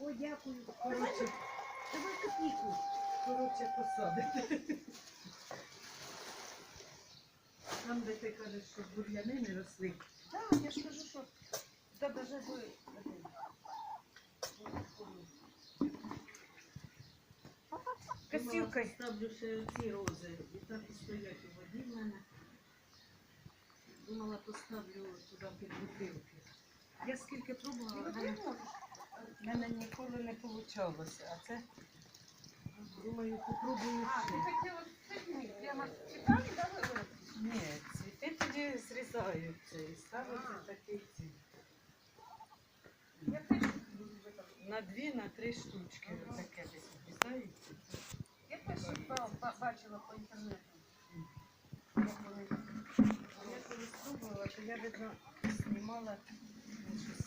О, дякую. Коротше, давай копійку. Коротше, посадити. Там, де ти кажеш, що бур'яни не росли. Так, я ж кажу, що та даже ви. Косілкою. Ставлю ще ці рози. І так і стоять у воді в мене. Думала, поставлю туди під бутилки. Я скільки пробувала, в мене, в мене ніколи не вийшло. А це, думаю, попробую А, ти хотіла цвітні, прямо цвітами, да, вибрати? Ні, цвіти тоді зрізаються і ставиться такий вибрати. На дві, на три штучки таке десь обрізається. Я теж ба- ба- бачила по інтернету. Я коли спробувала, то я видно знімала Thank you.